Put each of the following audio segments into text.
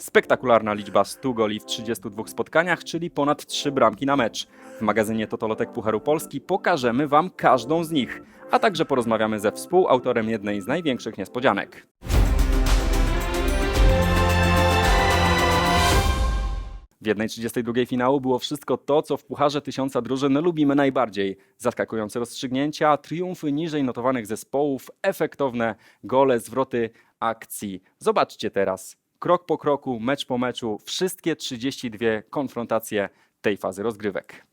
Spektakularna liczba 100 goli w 32 spotkaniach, czyli ponad 3 bramki na mecz. W magazynie Totolotek Pucharu Polski pokażemy Wam każdą z nich, a także porozmawiamy ze współautorem jednej z największych niespodzianek. W 1.32 finału było wszystko to, co w Pucharze Tysiąca Drużyn lubimy najbardziej. Zaskakujące rozstrzygnięcia, triumfy niżej notowanych zespołów, efektowne gole, zwroty akcji. Zobaczcie teraz, krok po kroku, mecz po meczu, wszystkie 32 konfrontacje tej fazy rozgrywek.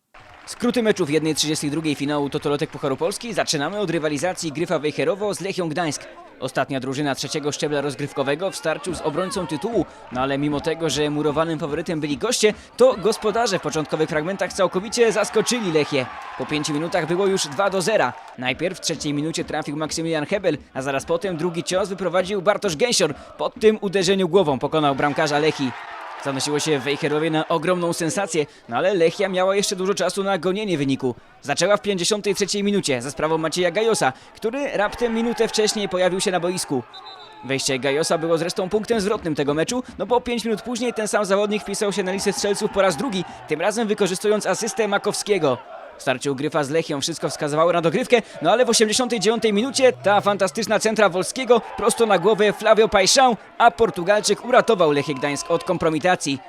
Skróty meczu w 1.32 finału Totolotek Pucharu Polski zaczynamy od rywalizacji Gryfa Wejherowo z Lechią Gdańsk. Ostatnia drużyna trzeciego szczebla rozgrywkowego w starciu z obrońcą tytułu, no ale mimo tego, że murowanym faworytem byli goście, to gospodarze w początkowych fragmentach całkowicie zaskoczyli Lechię. Po 5 minutach było już 2 do 0. Najpierw w trzeciej minucie trafił Maksymilian Hebel, a zaraz potem drugi cios wyprowadził Bartosz Gęsior. Po tym uderzeniu głową pokonał bramkarza Lechi. Zanosiło się Wejherowie na ogromną sensację, no ale Lechia miała jeszcze dużo czasu na gonienie wyniku. Zaczęła w 53 minucie za sprawą Macieja Gajosa, który raptem minutę wcześniej pojawił się na boisku. Wejście Gajosa było zresztą punktem zwrotnym tego meczu, no bo 5 minut później ten sam zawodnik wpisał się na listę strzelców po raz drugi, tym razem wykorzystując asystę Makowskiego. W starciu Gryfa z Lechią wszystko wskazywało na dogrywkę, no ale w 89 minucie ta fantastyczna centra Wolskiego prosto na głowę Flavio Paixão, a Portugalczyk uratował Lechię Gdańsk od kompromitacji.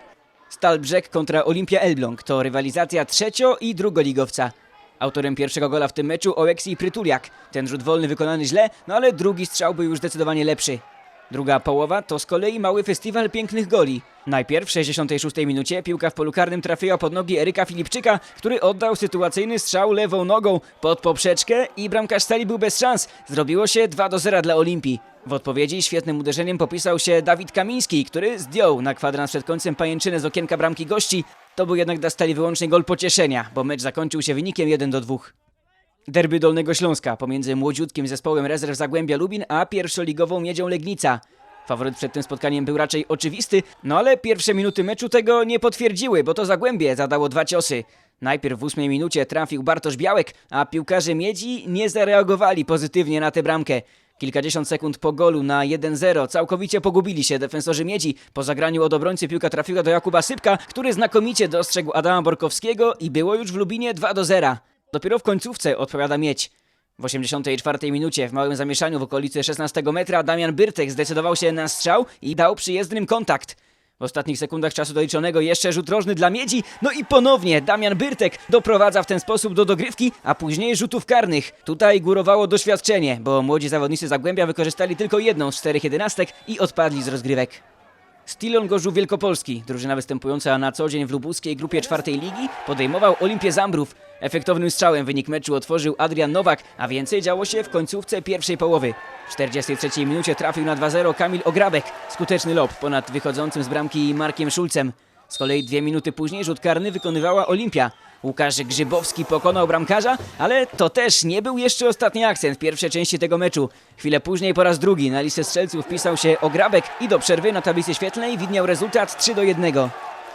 Stal Brzeg kontra Olimpia Elbląg to rywalizacja trzecio- i drugoligowca. Autorem pierwszego gola w tym meczu Oleksij Prytuliak. Ten rzut wolny wykonany źle, no ale drugi strzał był już zdecydowanie lepszy. Druga połowa to z kolei mały festiwal pięknych goli. Najpierw w 66 minucie piłka w polu karnym trafiła pod nogi Eryka Filipczyka, który oddał sytuacyjny strzał lewą nogą pod poprzeczkę i bramkarz Stali był bez szans. Zrobiło się 2 do 0 dla Olimpii. W odpowiedzi świetnym uderzeniem popisał się Dawid Kamiński, który zdjął na kwadrans przed końcem pajęczynę z okienka bramki gości. To był jednak dla Stali wyłącznie gol pocieszenia, bo mecz zakończył się wynikiem 1 do 2. Derby Dolnego Śląska pomiędzy młodziutkim zespołem rezerw Zagłębia Lubin a pierwszoligową Miedzią Legnica. Faworyt przed tym spotkaniem był raczej oczywisty, no ale pierwsze minuty meczu tego nie potwierdziły, bo to Zagłębie zadało dwa ciosy. Najpierw w ósmej minucie trafił Bartosz Białek, a piłkarze Miedzi nie zareagowali pozytywnie na tę bramkę. Kilkadziesiąt sekund po golu na 1-0 całkowicie pogubili się defensorzy Miedzi. Po zagraniu od obrońcy piłka trafiła do Jakuba Sypka, który znakomicie dostrzegł Adama Borkowskiego i było już w Lubinie 2-0. Dopiero w końcówce odpowiada Miedź. W 84 minucie w małym zamieszaniu w okolicy 16 metra Damian Byrtek zdecydował się na strzał i dał przyjezdnym kontakt. W ostatnich sekundach czasu doliczonego jeszcze rzut rożny dla Miedzi, no i ponownie Damian Byrtek doprowadza w ten sposób do dogrywki, a później rzutów karnych. Tutaj górowało doświadczenie, bo młodzi zawodnicy Zagłębia wykorzystali tylko jedną z czterech jedenastek i odpadli z rozgrywek. Stilon Gorzów Wielkopolski, drużyna występująca na co dzień w lubuskiej grupie czwartej ligi, podejmował Olimpię Zambrów. Efektownym strzałem wynik meczu otworzył Adrian Nowak, a więcej działo się w końcówce pierwszej połowy. W 43 minucie trafił na 2-0 Kamil Ograbek. Skuteczny lob ponad wychodzącym z bramki Markiem Szulcem. Z kolei dwie minuty później rzut karny wykonywała Olimpia. Łukasz Grzybowski pokonał bramkarza, ale to też nie był jeszcze ostatni akcent w pierwszej części tego meczu. Chwilę później po raz drugi na listę strzelców wpisał się Ograbek i do przerwy na tablicy świetlnej widniał rezultat 3 do 1.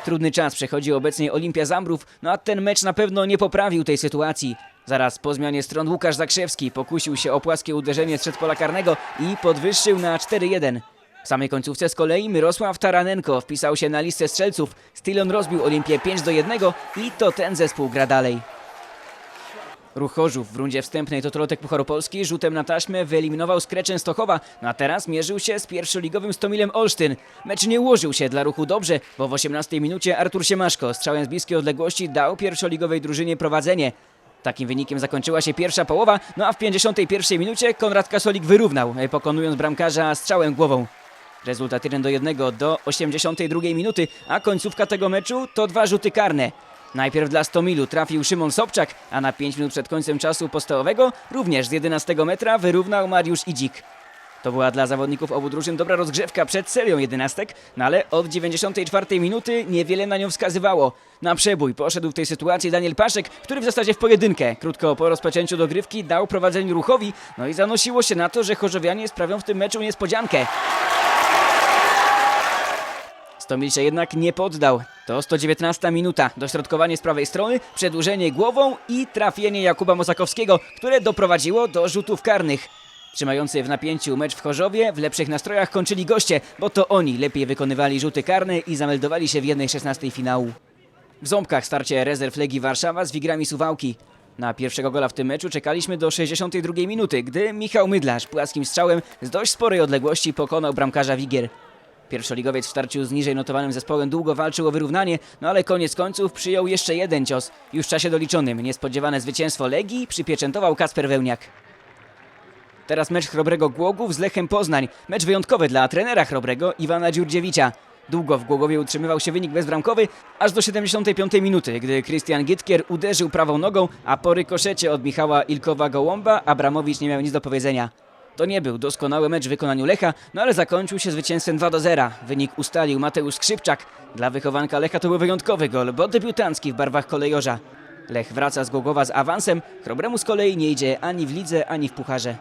Trudny czas przechodzi obecnie Olimpia Zambrów, no a ten mecz na pewno nie poprawił tej sytuacji. Zaraz po zmianie stron Łukasz Zakrzewski pokusił się o płaskie uderzenie z przedpola karnego i podwyższył na 4-1. W samej końcówce z kolei Mirosław Taranenko wpisał się na listę strzelców. Stylon rozbił Olimpię 5 do 1 i to ten zespół gra dalej. Ruch Chorzów w rundzie wstępnej Totolotek Pucharu Polski rzutem na taśmę wyeliminował Skreczeń Stochowa, no a teraz mierzył się z pierwszoligowym Stomilem Olsztyn. Mecz nie ułożył się dla ruchu dobrze, bo w 18 minucie Artur Siemaszko strzałem z bliskiej odległości dał pierwszoligowej drużynie prowadzenie. Takim wynikiem zakończyła się pierwsza połowa, no a w 51 minucie Konrad Kasolik wyrównał, e, pokonując bramkarza strzałem głową. Rezultat 1 do 1 do 82 minuty, a końcówka tego meczu to dwa rzuty karne. Najpierw dla Stomilu trafił Szymon Sobczak, a na 5 minut przed końcem czasu podstawowego również z 11 metra wyrównał Mariusz Idzik. To była dla zawodników obu drużyn dobra rozgrzewka przed serią jedenastek, no ale od 94 minuty niewiele na nią wskazywało. Na przebój poszedł w tej sytuacji Daniel Paszek, który w zasadzie w pojedynkę, krótko po rozpoczęciu dogrywki, dał prowadzeniu ruchowi, no i zanosiło się na to, że chorzowianie sprawią w tym meczu niespodziankę. Stomil się jednak nie poddał. To 119 minuta. Dośrodkowanie z prawej strony, przedłużenie głową i trafienie Jakuba Mosakowskiego, które doprowadziło do rzutów karnych. Trzymający w napięciu mecz w Chorzowie, w lepszych nastrojach kończyli goście, bo to oni lepiej wykonywali rzuty karne i zameldowali się w 1-16 finału. W Ząbkach starcie rezerw Legii Warszawa z Wigrami Suwałki. Na pierwszego gola w tym meczu czekaliśmy do 62 minuty, gdy Michał Mydlarz płaskim strzałem z dość sporej odległości pokonał bramkarza Wigier. Pierwszoligowiec w starciu z niżej notowanym zespołem długo walczył o wyrównanie, no ale koniec końców przyjął jeszcze jeden cios. Już w czasie doliczonym niespodziewane zwycięstwo Legii przypieczętował Kasper Wełniak. Teraz mecz Chrobrego Głogów z Lechem Poznań. Mecz wyjątkowy dla trenera Chrobrego Iwana Dziurdziewicza. Długo w Głogowie utrzymywał się wynik bezbramkowy, aż do 75 minuty, gdy Krystian Gitkier uderzył prawą nogą, a po rykoszecie od Michała Ilkowa-Gołąba Abramowicz nie miał nic do powiedzenia. To nie był doskonały mecz w wykonaniu Lecha, no ale zakończył się zwycięstwem 2 do 0. Wynik ustalił Mateusz Skrzypczak. Dla wychowanka Lecha to był wyjątkowy gol, bo debiutancki w barwach kolejorza. Lech wraca z Głogowa z awansem, Chrobremu z kolei nie idzie ani w lidze, ani w pucharze.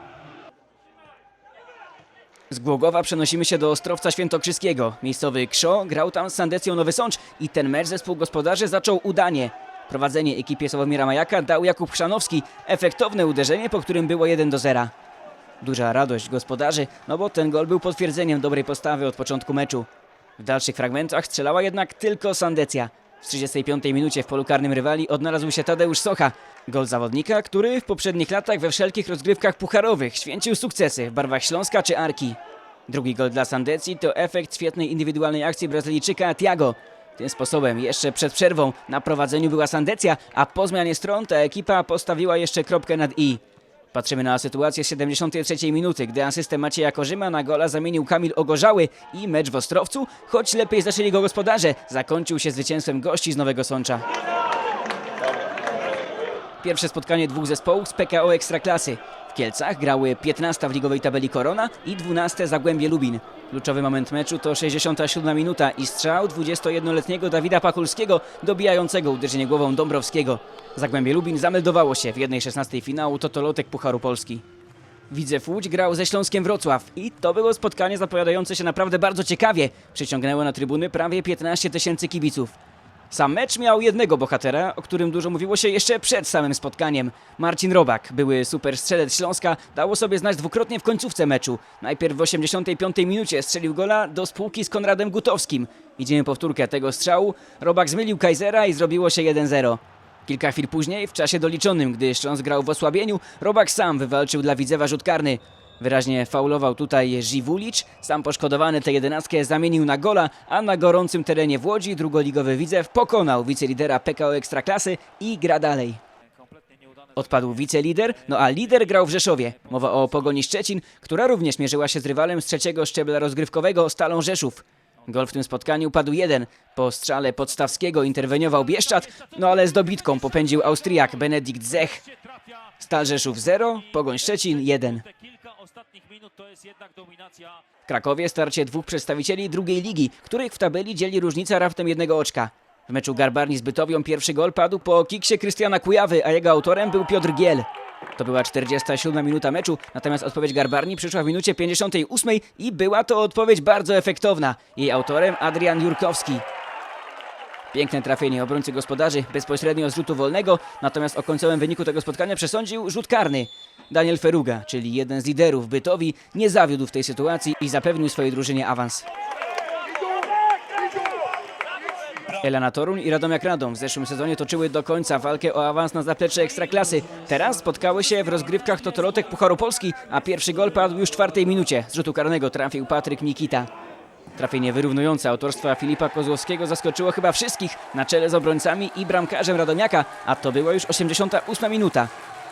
Z Głogowa przenosimy się do Ostrowca Świętokrzyskiego. Miejscowy Krzo grał tam z Sandecją Nowy Sącz i ten mecz zespół gospodarzy zaczął udanie. Prowadzenie ekipie Sławomira Majaka dał Jakub Chrzanowski. Efektowne uderzenie, po którym było 1 do 0. Duża radość gospodarzy, no bo ten gol był potwierdzeniem dobrej postawy od początku meczu. W dalszych fragmentach strzelała jednak tylko Sandecja. W 35 minucie w polu karnym rywali odnalazł się Tadeusz Socha. Gol zawodnika, który w poprzednich latach we wszelkich rozgrywkach pucharowych święcił sukcesy w barwach Śląska czy Arki. Drugi gol dla Sandecji to efekt świetnej indywidualnej akcji Brazylijczyka Thiago. Tym sposobem jeszcze przed przerwą na prowadzeniu była Sandecja, a po zmianie stron ta ekipa postawiła jeszcze kropkę nad i. Patrzymy na sytuację z 73 minuty, gdy asystę Macieja Korzyma na gola zamienił Kamil Ogorzały i mecz w Ostrowcu, choć lepiej zaczęli go gospodarze, zakończył się zwycięstwem gości z Nowego Sącza. Pierwsze spotkanie dwóch zespołów z PKO Ekstraklasy. W Kielcach grały 15 w ligowej tabeli Korona i 12 Zagłębie Lubin. Kluczowy moment meczu to 67 minuta i strzał 21-letniego Dawida Pachulskiego dobijającego uderzenie głową Dąbrowskiego. Zagłębie Lubin zameldowało się w 1-16 finału Totolotek Pucharu Polski. Widzew Łódź grał ze Śląskiem Wrocław i to było spotkanie zapowiadające się naprawdę bardzo ciekawie. Przyciągnęło na trybuny prawie 15 tysięcy kibiców. Sam mecz miał jednego bohatera, o którym dużo mówiło się jeszcze przed samym spotkaniem. Marcin Robak, były super strzelec Śląska, dało sobie znać dwukrotnie w końcówce meczu. Najpierw w 85 minucie strzelił gola do spółki z Konradem Gutowskim. Widzimy powtórkę tego strzału. Robak zmylił Kaisera i zrobiło się 1-0. Kilka chwil później, w czasie doliczonym, gdy Śląsk grał w osłabieniu, Robak sam wywalczył dla Widzewa rzut karny. Wyraźnie faulował tutaj Żiwulicz, sam poszkodowany tę jedenastkę zamienił na gola, a na gorącym terenie w Łodzi drugoligowy Widzew pokonał wicelidera PKO Ekstraklasy i gra dalej. Odpadł wicelider, no a lider grał w Rzeszowie. Mowa o Pogoni Szczecin, która również mierzyła się z rywalem z trzeciego szczebla rozgrywkowego Stalą Rzeszów. Gol w tym spotkaniu padł jeden. Po strzale Podstawskiego interweniował Bieszczad, no ale z dobitką popędził Austriak Benedikt Zech. Stal Rzeszów 0, Pogoń Szczecin 1. Ostatnich minut to jest jednak dominacja. W Krakowie starcie dwóch przedstawicieli drugiej ligi, których w tabeli dzieli różnica raptem jednego oczka. W meczu Garbarni z Bytowią pierwszy gol padł po kiksie Krystiana Kujawy, a jego autorem był Piotr Giel. To była 47 minuta meczu, natomiast odpowiedź Garbarni przyszła w minucie 58 i była to odpowiedź bardzo efektowna. Jej autorem Adrian Jurkowski. Piękne trafienie obrońcy gospodarzy bezpośrednio z rzutu wolnego, natomiast o końcowym wyniku tego spotkania przesądził rzut karny. Daniel Feruga, czyli jeden z liderów Bytowi, nie zawiódł w tej sytuacji i zapewnił swojej drużynie awans. Elana Toruń i Radomiak Radom w zeszłym sezonie toczyły do końca walkę o awans na zaplecze Ekstraklasy. Teraz spotkały się w rozgrywkach Totolotek Pucharu Polski, a pierwszy gol padł już w czwartej minucie. Z rzutu karnego trafił Patryk Nikita. Trafienie wyrównujące autorstwa Filipa Kozłowskiego zaskoczyło chyba wszystkich na czele z obrońcami i bramkarzem Radomiaka, a to była już 88 minuta.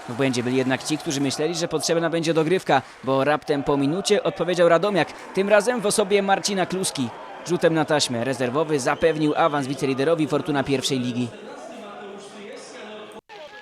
W błędzie byli jednak ci, którzy myśleli, że potrzebna będzie dogrywka, bo raptem po minucie odpowiedział Radomiak, tym razem w osobie Marcina Kluski. Rzutem na taśmę rezerwowy zapewnił awans wiceliderowi Fortuna pierwszej ligi.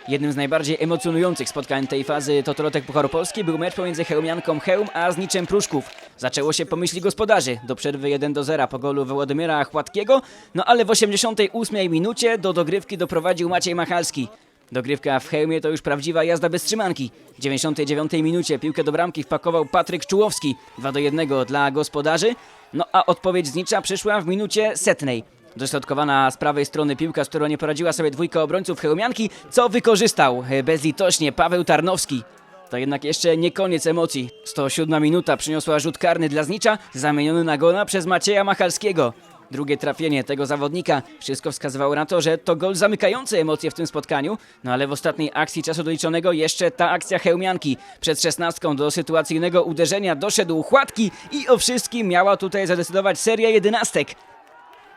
Jednym z najbardziej emocjonujących spotkań tej fazy Totolotek Pucharu Polski był mecz pomiędzy Chełmianką Chełm a Zniczem Pruszków. Zaczęło się po myśli gospodarzy, do przerwy 1 do 0 po golu Wołodymyra Chładkiego, no ale w 88 minucie do dogrywki doprowadził Maciej Machalski. Dogrywka w Chełmie to już prawdziwa jazda bez trzymanki. W 99 minucie piłkę do bramki wpakował Patryk Czułowski, 2 do 1 dla gospodarzy, no a odpowiedź Znicza przyszła w minucie setnej. Dośrodkowana z prawej strony piłka, z którą nie poradziła sobie dwójka obrońców Chełmianki, co wykorzystał bezlitośnie Paweł Tarnowski. To jednak jeszcze nie koniec emocji. 107 minuta przyniosła rzut karny dla Znicza, zamieniony na gola przez Macieja Machalskiego. Drugie trafienie tego zawodnika. Wszystko wskazywało na to, że to gol zamykający emocje w tym spotkaniu. No ale w ostatniej akcji czasu doliczonego jeszcze ta akcja Hełmianki. Przed szesnastką do sytuacyjnego uderzenia doszedł Chładki i o wszystkim miała tutaj zadecydować seria jedenastek.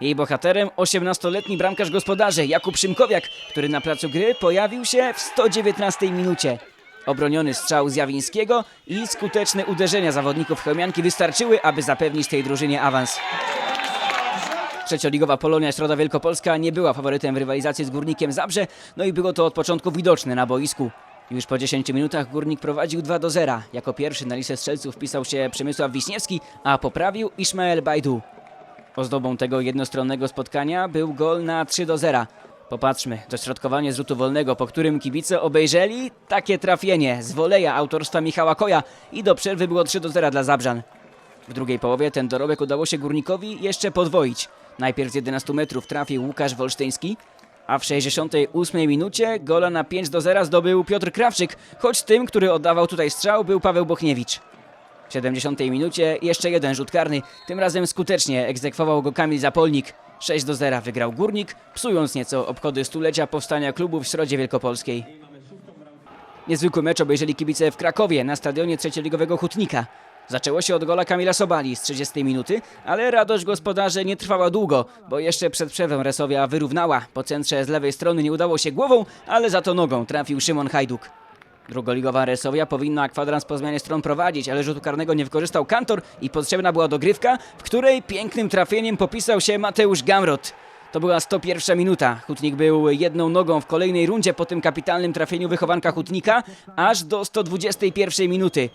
Jej bohaterem 18-letni bramkarz gospodarzy Jakub Szymkowiak, który na placu gry pojawił się w 119 minucie. Obroniony strzał Zjawińskiego i skuteczne uderzenia zawodników Chełmianki wystarczyły, aby zapewnić tej drużynie awans. Trzecioligowa Polonia Środa Wielkopolska nie była faworytem w rywalizacji z Górnikiem Zabrze, no i było to od początku widoczne na boisku. Już po 10 minutach Górnik prowadził 2 do 0. Jako pierwszy na listę strzelców wpisał się Przemysław Wiśniewski, a poprawił Ismael Bajdu. Ozdobą tego jednostronnego spotkania był gol na 3 do 0. Popatrzmy, dośrodkowanie z rzutu wolnego, po którym kibice obejrzeli takie trafienie z woleja autorstwa Michała Koja i do przerwy było 3 do 0 dla Zabrzan. W drugiej połowie ten dorobek udało się Górnikowi jeszcze podwoić. Najpierw z 11 metrów trafił Łukasz Wolsztyński, a w 68 minucie gola na 5 do 0 zdobył Piotr Krawczyk, choć tym, który oddawał tutaj strzał był Paweł Bochniewicz. W 70 minucie jeszcze jeden rzut karny, tym razem skutecznie egzekwował go Kamil Zapolnik. 6 do 0 wygrał Górnik, psując nieco obchody stulecia powstania klubu w Środzie Wielkopolskiej. Niezwykły mecz obejrzeli kibice w Krakowie na stadionie trzecioligowego Hutnika. Zaczęło się od gola Kamila Sobali z 30 minuty, ale radość gospodarzy nie trwała długo, bo jeszcze przed przerwą Resowia wyrównała. Po centrze z lewej strony nie udało się głową, ale za to nogą trafił Szymon Hajduk. Drugoligowa Resowia powinna kwadrans po zmianie stron prowadzić, ale rzutu karnego nie wykorzystał Kantor i potrzebna była dogrywka, w której pięknym trafieniem popisał się Mateusz Gamrot. To była 101 minuta. Hutnik był jedną nogą w kolejnej rundzie po tym kapitalnym trafieniu wychowanka Hutnika, aż do 121 minuty.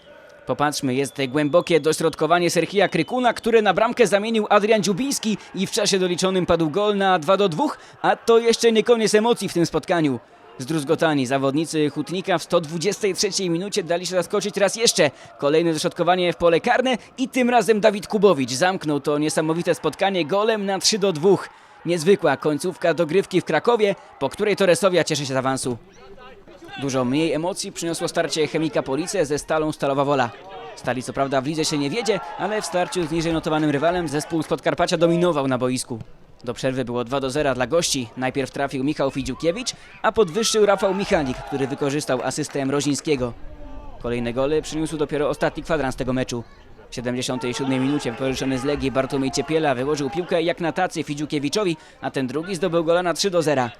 Popatrzmy, jest głębokie dośrodkowanie Serhija Krykuna, które na bramkę zamienił Adrian Dziubiński i w czasie doliczonym padł gol na 2 do 2, a to jeszcze nie koniec emocji w tym spotkaniu. Zdruzgotani zawodnicy Hutnika w 123 minucie dali się zaskoczyć raz jeszcze. Kolejne dośrodkowanie w pole karne i tym razem Dawid Kubowicz zamknął to niesamowite spotkanie golem na 3 do 2. Niezwykła końcówka dogrywki w Krakowie, po której to Resowia cieszy się z awansu. Dużo mniej emocji przyniosło starcie Chemika Police ze Stalą Stalowa Wola. Stali co prawda w lidze się nie wiedzie, ale w starciu z niżej notowanym rywalem zespół z Podkarpacia dominował na boisku. Do przerwy było 2 do 0 dla gości. Najpierw trafił Michał Fidziukiewicz, a podwyższył Rafał Michalik, który wykorzystał asystę Mrozińskiego. Kolejne gole przyniósł dopiero ostatni kwadrans tego meczu. W 77 minucie wypożyczony z Legii Bartłomiej Ciepiela wyłożył piłkę jak na tacy Fidziukiewiczowi, a ten drugi zdobył gola na 3 do 0.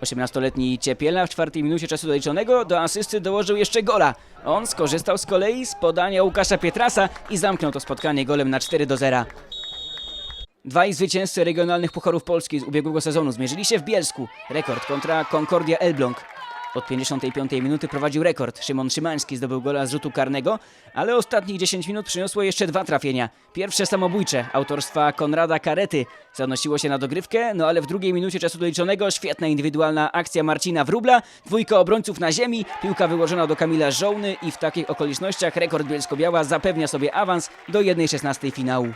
18-letni Ciepiela w czwartej minucie czasu doliczonego do asysty dołożył jeszcze gola. On skorzystał z kolei z podania Łukasza Pietrasa i zamknął to spotkanie golem na 4 do 0. Dwaj zwycięzcy regionalnych pucharów Polski z ubiegłego sezonu zmierzyli się w Bielsku. Rekord kontra Concordia Elbląg. Od 55 minuty prowadził rekord. Szymon Szymański zdobył gola z rzutu karnego, ale ostatnich 10 minut przyniosło jeszcze dwa trafienia. Pierwsze samobójcze, autorstwa Konrada Karety, zanosiło się na dogrywkę, no ale w drugiej minucie czasu doliczonego świetna indywidualna akcja Marcina Wróbla, dwójka obrońców na ziemi, piłka wyłożona do Kamila Żołny i w takich okolicznościach rekord Bielsko-Biała zapewnia sobie awans do 1-16 finału.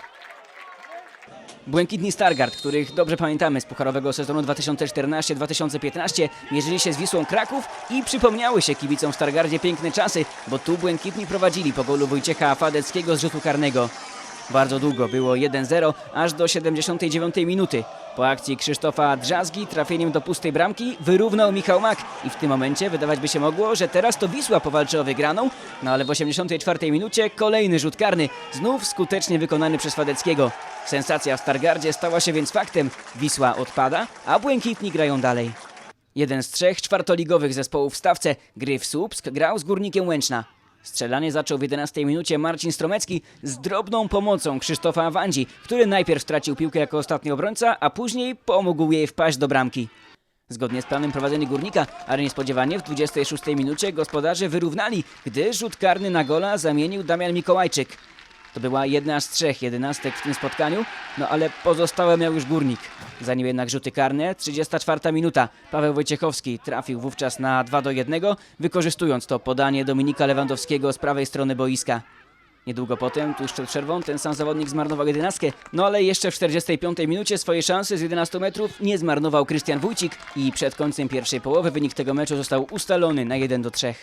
Błękitni Stargard, których dobrze pamiętamy z pucharowego sezonu 2014-2015, mierzyli się z Wisłą Kraków i przypomniały się kibicom w Stargardzie piękne czasy, bo tu Błękitni prowadzili po golu Wojciecha Fadeckiego z rzutu karnego. Bardzo długo było 1-0, aż do 79 minuty. Po akcji Krzysztofa Drzazgi trafieniem do pustej bramki wyrównał Michał Mak i w tym momencie wydawać by się mogło, że teraz to Wisła powalczy o wygraną, no ale w 84 minucie kolejny rzut karny, znów skutecznie wykonany przez Fadeckiego. Sensacja w Stargardzie stała się więc faktem. Wisła odpada, a Błękitni grają dalej. Jeden z trzech czwartoligowych zespołów w stawce, Gryf Słupsk, grał z Górnikiem Łęczna. Strzelanie zaczął w 11 minucie Marcin Stromecki z drobną pomocą Krzysztofa Awandzi, który najpierw stracił piłkę jako ostatni obrońca, a później pomógł jej wpaść do bramki. Zgodnie z planem prowadzeni Górnika, ale niespodziewanie w 26 minucie gospodarze wyrównali, gdy rzut karny na gola zamienił Damian Mikołajczyk. To była jedna z trzech jedenastek w tym spotkaniu, no ale pozostałe miał już Górnik. Zanim jednak rzuty karne, 34 minuta. Paweł Wojciechowski trafił wówczas na 2 do 1, wykorzystując to podanie Dominika Lewandowskiego z prawej strony boiska. Niedługo potem, tuż przed przerwą, ten sam zawodnik zmarnował jedenastkę, no ale jeszcze w 45 minucie swojej szansy z 11 metrów nie zmarnował Krystian Wójcik i przed końcem pierwszej połowy wynik tego meczu został ustalony na 1 do 3.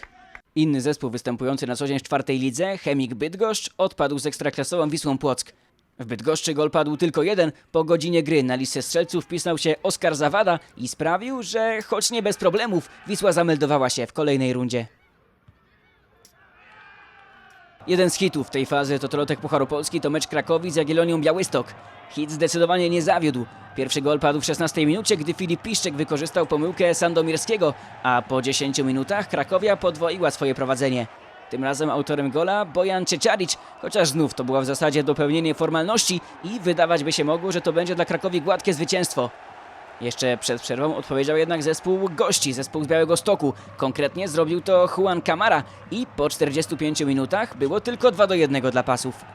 Inny zespół występujący na co dzień w czwartej lidze, Chemik Bydgoszcz, odpadł z ekstraklasową Wisłą Płock. W Bydgoszczy gol padł tylko jeden. Po godzinie gry na listę strzelców wpisał się Oskar Zawada i sprawił, że choć nie bez problemów, Wisła zameldowała się w kolejnej rundzie. Jeden z hitów tej fazy Totolotek Pucharu Polski to mecz Krakowi z Jagiellonią Białystok. Hit zdecydowanie nie zawiódł. Pierwszy gol padł w 16 minucie, gdy Filip Piszczek wykorzystał pomyłkę Sandomierskiego, a po 10 minutach Krakowia podwoiła swoje prowadzenie. Tym razem autorem gola Bojan Cieczaric, chociaż znów to była w zasadzie dopełnienie formalności i wydawać by się mogło, że to będzie dla Krakowi gładkie zwycięstwo. Jeszcze przed przerwą odpowiedział jednak zespół gości, zespół z Białego Stoku. Konkretnie zrobił to Juan Camara i po 45 minutach było tylko 2 do 1 dla pasów.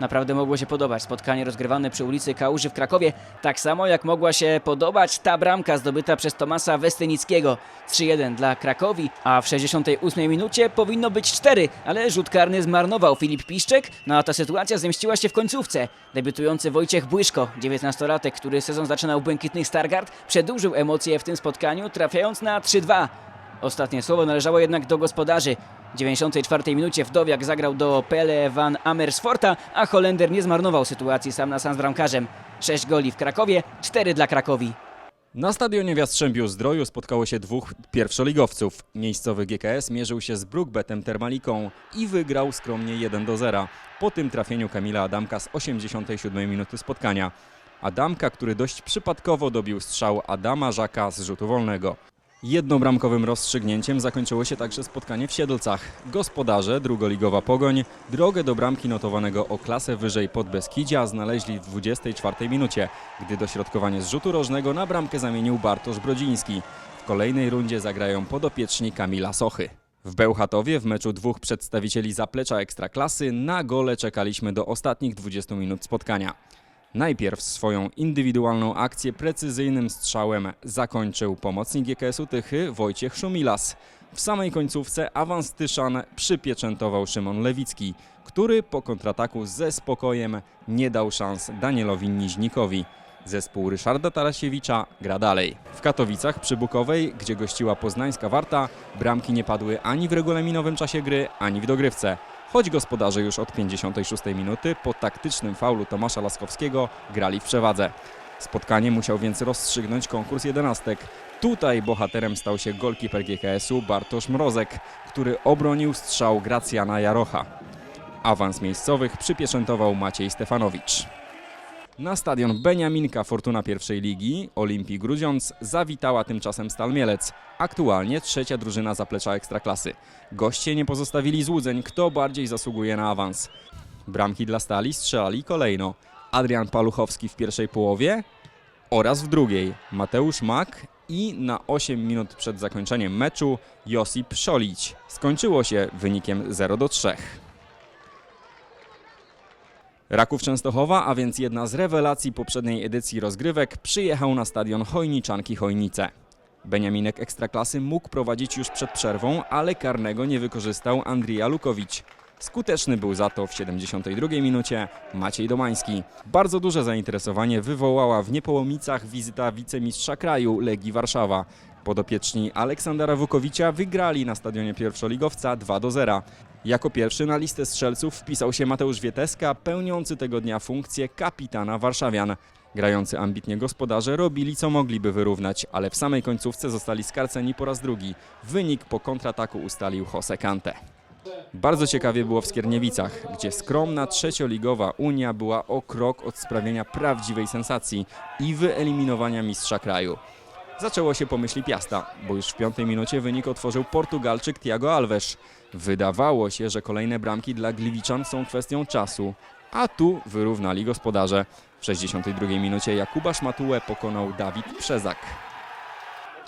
Naprawdę mogło się podobać spotkanie rozgrywane przy ulicy Kałuży w Krakowie, tak samo jak mogła się podobać ta bramka zdobyta przez Tomasa Westynickiego. 3-1 dla Krakowi, a w 68 minucie powinno być 4, ale rzut karny zmarnował Filip Piszczek, no a ta sytuacja zemściła się w końcówce. Debiutujący Wojciech Błyszko, 19-latek, który sezon zaczynał błękitnych Stargard, przedłużył emocje w tym spotkaniu, trafiając na 3-2. Ostatnie słowo należało jednak do gospodarzy. W 94 minucie Wdowiak zagrał do Pele van Amersforta, a Holender nie zmarnował sytuacji sam na sam z bramkarzem. 6 goli w Krakowie, 4 dla Krakowi. Na stadionie w Jastrzębiu Zdroju spotkało się dwóch pierwszoligowców. Miejscowy GKS mierzył się z Brookbetem Termaliką i wygrał skromnie 1 do 0 po tym trafieniu Kamila Adamka z 87 minuty spotkania. Adamka, który dość przypadkowo dobił strzał Adama Żaka z rzutu wolnego. Jednobramkowym rozstrzygnięciem zakończyło się także spotkanie w Siedlcach. Gospodarze, drugoligowa Pogoń, drogę do bramki notowanego o klasę wyżej Podbeskidzia znaleźli w 24 minucie, gdy dośrodkowanie z rzutu rożnego na bramkę zamienił Bartosz Brodziński. W kolejnej rundzie zagrają podopieczni Kamila Sochy. W Bełchatowie w meczu dwóch przedstawicieli zaplecza Ekstraklasy na gole czekaliśmy do ostatnich 20 minut spotkania. Najpierw swoją indywidualną akcję precyzyjnym strzałem zakończył pomocnik GKS-u Tychy Wojciech Szumilas. W samej końcówce awans Tyszan przypieczętował Szymon Lewicki, który po kontrataku ze spokojem nie dał szans Danielowi Niźnikowi. Zespół Ryszarda Tarasiewicza gra dalej. W Katowicach przy Bukowej, gdzie gościła poznańska Warta, bramki nie padły ani w regulaminowym czasie gry, ani w dogrywce choć gospodarze już od 56 minuty po taktycznym faulu Tomasza Laskowskiego grali w przewadze. Spotkanie musiał więc rozstrzygnąć konkurs jedenastek. Tutaj bohaterem stał się golkiper GKS-u Bartosz Mrozek, który obronił strzał Gracjana Jarocha. Awans miejscowych przypieczętował Maciej Stefanowicz. Na stadion Beniaminka Fortuna pierwszej ligi Olimpii Grudziądz zawitała tymczasem Stal Mielec, aktualnie trzecia drużyna zaplecza Ekstraklasy. Goście nie pozostawili złudzeń, kto bardziej zasługuje na awans. Bramki dla Stali strzelali kolejno. Adrian Paluchowski w pierwszej połowie oraz w drugiej Mateusz Mak i na 8 minut przed zakończeniem meczu Josip Szolić. Skończyło się wynikiem 0 do 3. Raków Częstochowa, a więc jedna z rewelacji poprzedniej edycji rozgrywek, przyjechał na stadion Chojniczanki Chojnice. Beniaminek Ekstraklasy mógł prowadzić już przed przerwą, ale karnego nie wykorzystał Andrija Lukowicz. Skuteczny był za to w 72 minucie Maciej Domański. Bardzo duże zainteresowanie wywołała w Niepołomicach wizyta wicemistrza kraju Legii Warszawa. Podopieczni Aleksandra Wukowicza wygrali na stadionie pierwszoligowca 2 do 0. Jako pierwszy na listę strzelców wpisał się Mateusz Wieteska, pełniący tego dnia funkcję kapitana Warszawian. Grający ambitnie gospodarze robili co mogliby wyrównać, ale w samej końcówce zostali skarceni po raz drugi. Wynik po kontrataku ustalił Jose Kante. Bardzo ciekawie było w Skierniewicach, gdzie skromna trzecioligowa Unia była o krok od sprawienia prawdziwej sensacji i wyeliminowania mistrza kraju. Zaczęło się po myśli Piasta, bo już w piątej minucie wynik otworzył Portugalczyk Thiago Alves. Wydawało się, że kolejne bramki dla Gliwiczan są kwestią czasu, a tu wyrównali gospodarze. W 62 minucie Jakuba Szmatułę pokonał Dawid Przezak.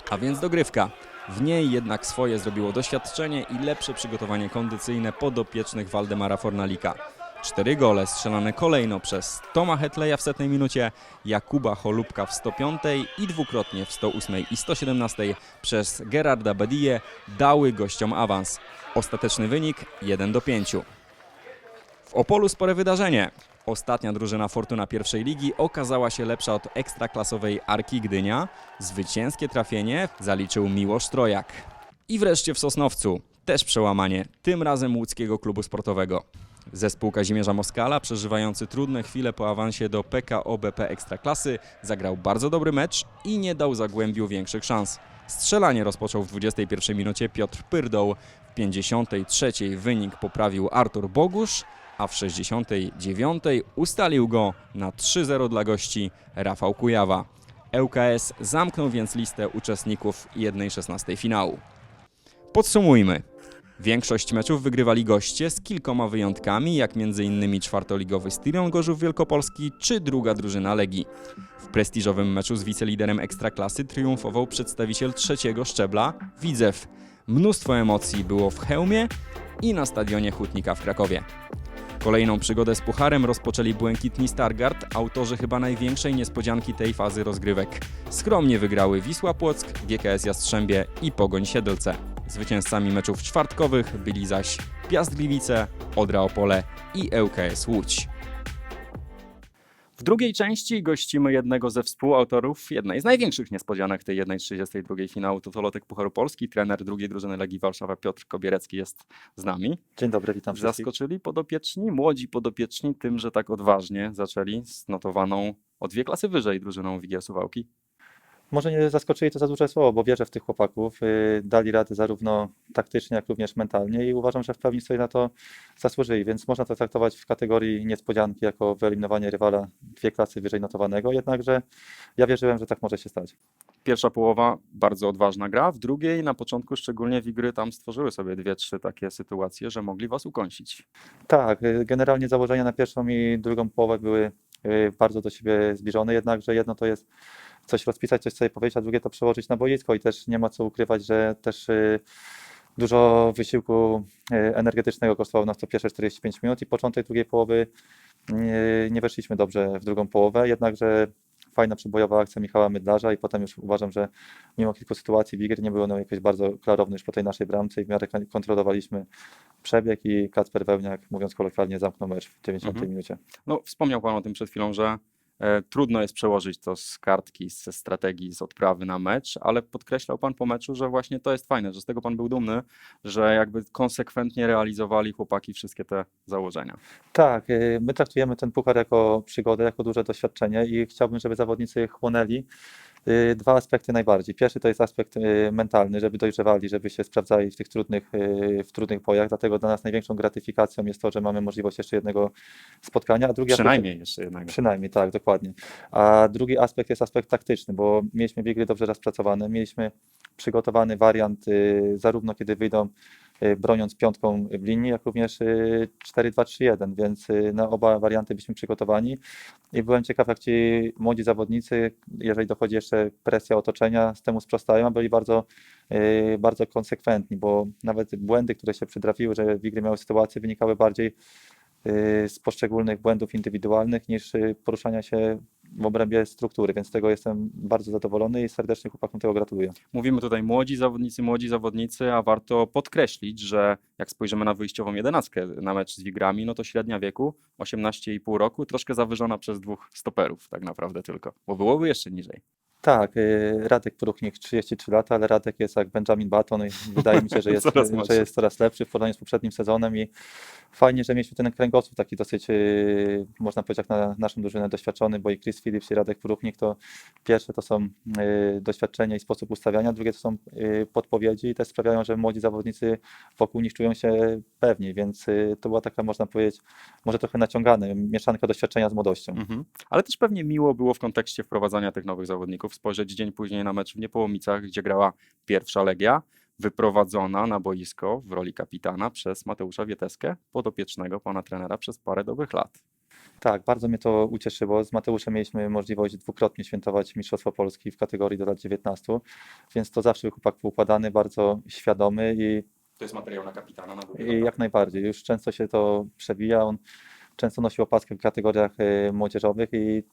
A więc dogrywka. W niej jednak swoje zrobiło doświadczenie i lepsze przygotowanie kondycyjne podopiecznych Waldemara Fornalika. Cztery gole strzelane kolejno przez Toma Hetleja w setnej minucie, Jakuba Cholubka w 105 i dwukrotnie w 108 i 117 przez Gerarda Bedije dały gościom awans. Ostateczny wynik 1 do 5. W Opolu spore wydarzenie. Ostatnia drużyna Fortuna pierwszej ligi okazała się lepsza od ekstraklasowej Arki Gdynia. Zwycięskie trafienie zaliczył Miłosz Trojak. I wreszcie w Sosnowcu. też przełamanie, tym razem łódzkiego klubu sportowego. Zespół Kazimierza Moskala, przeżywający trudne chwile po awansie do PKO BP Ekstraklasy, zagrał bardzo dobry mecz i nie dał Zagłębiu większych szans. Strzelanie rozpoczął w 21 minucie Piotr Pyrdoł, w 53 wynik poprawił Artur Bogusz, a w 69 ustalił go na 3-0 dla gości Rafał Kujawa. ŁKS zamknął więc listę uczestników 1-16 finału. Podsumujmy. Większość meczów wygrywali goście z kilkoma wyjątkami, jak m.in. czwartoligowy Styrion Gorzów Wielkopolski czy druga drużyna Legii. W prestiżowym meczu z wiceliderem Ekstraklasy triumfował przedstawiciel trzeciego szczebla Widzew. Mnóstwo emocji było w hełmie i na stadionie Hutnika w Krakowie. Kolejną przygodę z pucharem rozpoczęli błękitni Stargard, autorzy chyba największej niespodzianki tej fazy rozgrywek. Skromnie wygrały Wisła Płock, GKS Jastrzębie i Pogoń Siedlce. Zwycięzcami meczów czwartkowych byli zaś Piast Gliwice, Odra Opole i ŁKS Łódź. W drugiej części gościmy jednego ze współautorów jednej z największych niespodzianek tej 1.32 finału Totolotek Pucharu Polski. Trener drugiej drużyny Legii Warszawa Piotr Kobierecki jest z nami. Dzień dobry, witam wszystkich. Zaskoczyli podopieczni, młodzi podopieczni tym, że tak odważnie zaczęli z notowaną o dwie klasy wyżej drużyną Wigier Suwałki. Może nie zaskoczyli to za duże słowo, bo wierzę w tych chłopaków. y, Dali radę zarówno taktycznie, jak również mentalnie i uważam, że w pełni sobie na to zasłużyli, więc można to traktować w kategorii niespodzianki jako wyeliminowanie rywala dwie klasy wyżej notowanego, jednakże ja wierzyłem, że tak może się stać. Pierwsza połowa bardzo odważna gra, w drugiej na początku szczególnie Wigry tam stworzyły sobie dwie, trzy takie sytuacje, że mogli was ukąsić. Tak, y, generalnie założenia na pierwszą i drugą połowę były y, bardzo do siebie zbliżone, jednakże jedno to jest coś rozpisać, coś sobie powiedzieć, a drugie to przełożyć na boisko i też nie ma co ukrywać, że też y, dużo wysiłku y, energetycznego kosztowało nas to pierwsze 45 minut i początek drugiej połowy nie, nie weszliśmy dobrze w drugą połowę, jednakże fajna przebojowa akcja Michała Mydlarza i potem już uważam, że mimo kilku sytuacji Wigry nie było one jakieś bardzo klarowne już po tej naszej bramce i w miarę kon- kontrolowaliśmy przebieg i Kacper Wełniak, mówiąc kolokwialnie, zamknął mecz w 90 Mhm. minucie. No, wspomniał Pan o tym przed chwilą, że trudno jest przełożyć to z kartki, ze strategii, z odprawy na mecz, ale podkreślał Pan po meczu, że właśnie to jest fajne, że z tego Pan był dumny, że jakby konsekwentnie realizowali chłopaki wszystkie te założenia. Tak, y, my traktujemy ten puchar jako przygodę, jako duże doświadczenie i chciałbym, żeby zawodnicy chłonęli dwa aspekty najbardziej. Pierwszy to jest aspekt y, mentalny, żeby dojrzewali, żeby się sprawdzali w tych trudnych, y, w trudnych bojach, dlatego dla nas największą gratyfikacją jest to, że mamy możliwość jeszcze jednego spotkania, a drugi aspekt- Przynajmniej jeszcze jednego. Przynajmniej, tak, dokładnie. A drugi aspekt jest aspekt taktyczny, bo mieliśmy biegry dobrze rozpracowane, mieliśmy przygotowany wariant y, zarówno kiedy wyjdą y, broniąc piątką w linii, jak również y, 4-2-3-1, więc y, na oba warianty byliśmy przygotowani. I byłem ciekaw, jak ci młodzi zawodnicy, jeżeli dochodzi jeszcze presja otoczenia, z temu sprostają, byli bardzo, y, bardzo konsekwentni, bo nawet błędy, które się przytrafiły, że Wigry miały sytuacje, wynikały bardziej y, z poszczególnych błędów indywidualnych niż y, poruszania się w obrębie struktury, więc z tego jestem bardzo zadowolony i serdecznie chłopakom tego gratuluję. Mówimy tutaj młodzi zawodnicy, młodzi zawodnicy, a warto podkreślić, że jak spojrzymy na wyjściową jedenastkę na mecz z Wigrami, no to średnia wieku 18,5 roku, troszkę zawyżona przez dwóch stoperów tak naprawdę tylko, bo byłoby jeszcze niżej. Tak, y, Radek Pruchnik 33 lata, ale Radek jest jak Benjamin Button i wydaje mi się, że jest, Coraz że jest coraz lepszy w porównaniu z poprzednim sezonem i fajnie, że mieliśmy ten kręgosłup taki dosyć, y, można powiedzieć, jak na naszą drużynę doświadczony, bo i Chris Phillips i Radek Pruchnik to pierwsze to są y, doświadczenia i sposób ustawiania, drugie to są podpowiedzi i te sprawiają, że młodzi zawodnicy wokół nich czują się pewniej, więc to była taka, można powiedzieć, może trochę naciągane, mieszanka doświadczenia z młodością. Mhm. Ale też pewnie miło było w kontekście wprowadzania tych nowych zawodników spojrzeć dzień później na mecz w Niepołomicach, gdzie grała pierwsza Legia, wyprowadzona na boisko w roli kapitana przez Mateusza Wieteskę, podopiecznego pana trenera przez parę dobrych lat. Tak, bardzo mnie to ucieszyło. Z Mateuszem mieliśmy możliwość dwukrotnie świętować Mistrzostwo Polski w kategorii do lat 19, więc to zawsze chłopak poukładany, bardzo świadomy i, To jest materiał na kapitana na i jak najbardziej. Już często się to przewija. On często nosi opaskę w kategoriach e, młodzieżowych i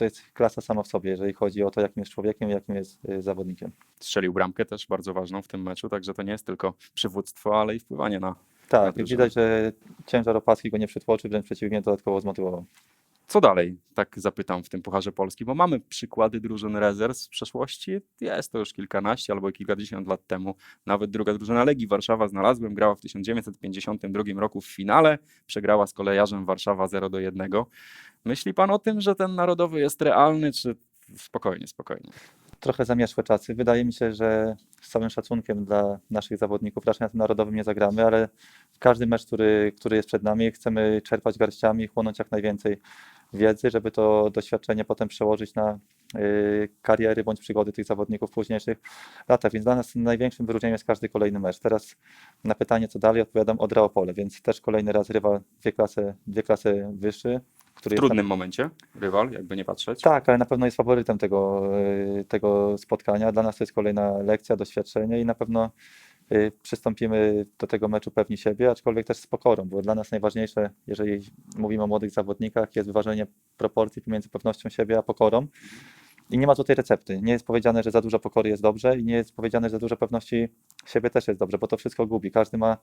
to jest klasa sama w sobie, jeżeli chodzi o to, jakim jest człowiekiem jakim jest e, zawodnikiem. Strzelił bramkę też bardzo ważną w tym meczu, także to nie jest tylko przywództwo, ale i wpływanie na. Tak, drużynę. widać, że ciężar opaski go nie przytłoczył, wręcz przeciwnie, dodatkowo zmotywował. Co dalej? Tak zapytam w tym Pucharze Polski, bo mamy przykłady drużyn rezerw z przeszłości. Jest to już kilkanaście albo kilkadziesiąt lat temu. Nawet druga drużyna Legii Warszawa znalazłem, grała w 1952 roku w finale, przegrała z kolejarzem Warszawa 0 do 1. Myśli pan o tym, że ten narodowy jest realny, czy spokojnie, spokojnie? trochę zamieszłe czasy. Wydaje mi się, że z całym szacunkiem dla naszych zawodników raczej na tym narodowym nie zagramy, ale każdy mecz, który, który jest przed nami, chcemy czerpać garściami, chłonąć jak najwięcej wiedzy, żeby to doświadczenie potem przełożyć na y, kariery bądź przygody tych zawodników w późniejszych latach. Więc dla nas największym wyróżnieniem jest każdy kolejny mecz. Teraz na pytanie, co dalej, odpowiadam od Opole, więc też kolejny raz rywal dwie klasy, dwie klasy wyższy. W Który tam- trudnym momencie rywal, jakby nie patrzeć. tak, ale na pewno jest faworytem tego, y, tego spotkania. Dla nas to jest kolejna lekcja, doświadczenie i na pewno przystąpimy do tego meczu pewni siebie, aczkolwiek też z pokorą, bo dla nas najważniejsze, jeżeli mówimy o młodych zawodnikach, jest wyważenie proporcji pomiędzy pewnością siebie a pokorą. I nie ma tutaj recepty. Nie jest powiedziane, że za dużo pokory jest dobrze i nie jest powiedziane, że za dużo pewności siebie też jest dobrze, bo to wszystko gubi. Każdy ma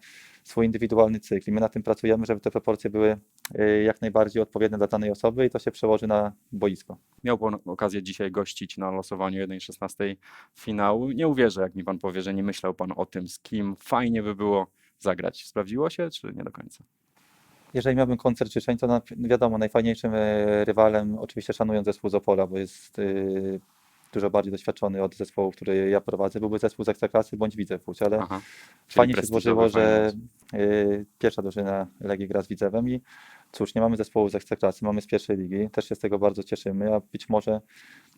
swój indywidualny cykl i my nad tym pracujemy, żeby te proporcje były y, jak najbardziej odpowiednie dla danej osoby i to się przełoży na boisko. Miał pan okazję dzisiaj gościć na losowaniu 1.16 finału. Nie uwierzę, jak mi pan powie, że nie myślał pan o tym, z kim fajnie by było zagrać. Sprawdziło się, czy nie do końca? Jeżeli miałbym koncert życzeń, to na, wiadomo, najfajniejszym e, rywalem, oczywiście szanując zespół z Opola, bo jest e, dużo bardziej doświadczony od zespołu, który ja prowadzę, byłby zespół z Ekstraklasy bądź Widzew ale Aha. Fajnie się złożyło, że e, pierwsza drużyna Legii gra z Widzewem i cóż, nie mamy zespołu z Ekstraklasy, mamy z pierwszej ligi, też się z tego bardzo cieszymy, a być może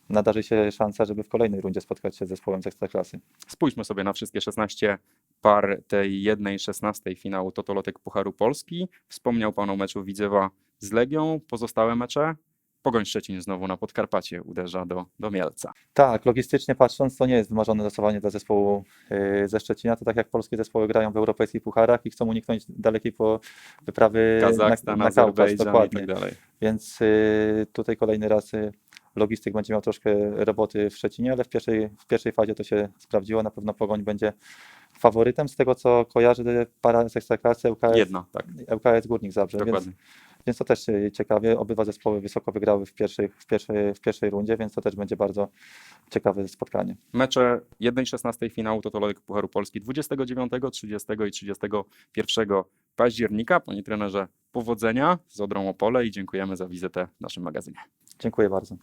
nadarzy się szansa, żeby w kolejnej rundzie spotkać się z zespołem z Ekstraklasy. Spójrzmy sobie na wszystkie 16 par tej jednej 16 finału Totolotek Pucharu Polski. Wspomniał pan o meczu Widzewa z Legią. Pozostałe mecze? Pogoń Szczecin znowu na Podkarpacie uderza do, do Mielca. Tak, logistycznie patrząc, to nie jest wymarzone losowanie dla zespołu y, ze Szczecina. To tak jak polskie zespoły grają w europejskich pucharach i chcą uniknąć dalekiej po wyprawy Kazachstan, na, na Kaukaz, i dokładnie. tak dalej. Więc y, tutaj kolejny raz y, logistyk będzie miał troszkę roboty w Szczecinie, ale w pierwszej, w pierwszej fazie to się sprawdziło. Na pewno Pogoń będzie faworytem z tego, co kojarzy para z Ekstraklasy, LKS, Jedna, tak, LKS Górnik Zabrze. Więc, dokładnie. więc to też ciekawie. Obywa zespoły wysoko wygrały w pierwszej, w, pierwszej, w pierwszej rundzie, więc to też będzie bardzo ciekawe spotkanie. Mecze 1.16 finału Totolotek Pucharu Polski 29, 30 i 31 października. Panie trenerze, powodzenia z Odrą Opole i dziękujemy za wizytę w naszym magazynie. Dziękuję bardzo.